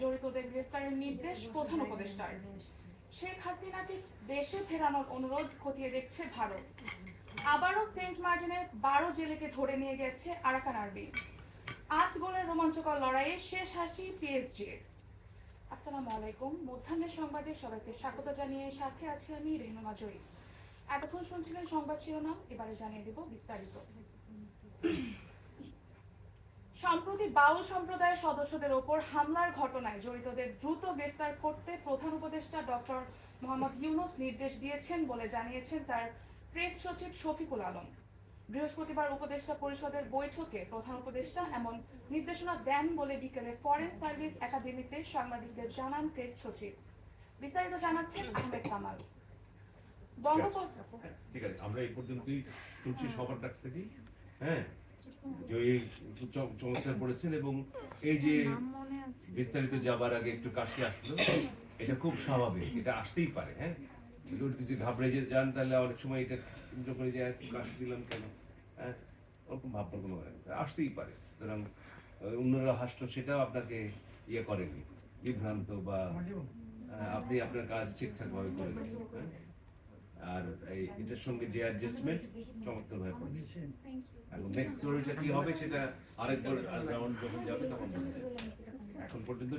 জড়িতদের গ্রেফতারের নির্দেশ প্রধান উপদেষ্টার। শেখ হাসিনাকে দেশে ফেরানোর অনুরোধ খতিয়ে দেখছে ভারত। আবারও সেন্ট মার্টিনে বারো জেলেকে ধরে নিয়ে গেছে আরাকান আর্মি আট গোলের রোমাঞ্চকর লড়াইয়ে শেষ হাসি পিএসজির। আসসালামু আলাইকুম। মধ্যাহ্নের সংবাদে সবাইকে স্বাগত জানিয়ে সাথে আছি আমি রেহনুমা জয়ী এতক্ষণ শুনছিলেন সংবাদ শিরোনাম, এবারে জানিয়ে দেব বিস্তারিত। সম্প্রতি বাউল সম্প্রদায়ের সদস্যদের ওপর হামলার ঘটনায় জড়িতদের দ্রুত গ্রেফতার করতে প্রধান উপদেষ্টা ডক্টর মোহাম্মদ ইউনুস নির্দেশ দিয়েছেন বলে জানিয়েছেন তার প্রেস সচিব শফিকুল আলম। বৃহস্পতিবার উপদেষ্টা পরিষদের বৈঠকে প্রধান উপদেষ্টা এমন নির্দেশনা দেন বলে বিকেলে ফরেন সার্ভিস একাডেমিতে সাংবাদিকদের জানান প্রেস সচিব। বিস্তারিত জানাচ্ছেন আহমেদ কামাল। ঠিক আছে আমরা এই পর্যন্তই শুনছি সবার কাছ থেকেই। হ্যাঁ জয়ী চমৎকার করেছেন এবং এই যে বিস্তারিত যাবার আগে একটু কাশি আসলো এটা খুব স্বাভাবিক এটা আসতেই পারে হ্যাঁ? যদি ঘাবড়ে যে যান তাহলে অনেক সময় এটা চিন্তা করে যে একটু কাশি দিলাম কেন? হ্যাঁ ওরকম ভাববার কোনো আসতেই পারে। সুতরাং অন্যরা হাসলো সেটাও আপনাকে ইয়ে করেনি বিভ্রান্ত বা আপনি আপনার কাজ ঠিকঠাক ভাবে করেছেন হ্যাঁ? আর এটার সঙ্গে যে অ্যাডজাস্টমেন্ট চমৎকার হয়ে এখন নেক্সট স্টোরিটা কি হবে সেটা আরেকবার রাউন্ড যখন যাবে তখন এখন পর্যন্ত।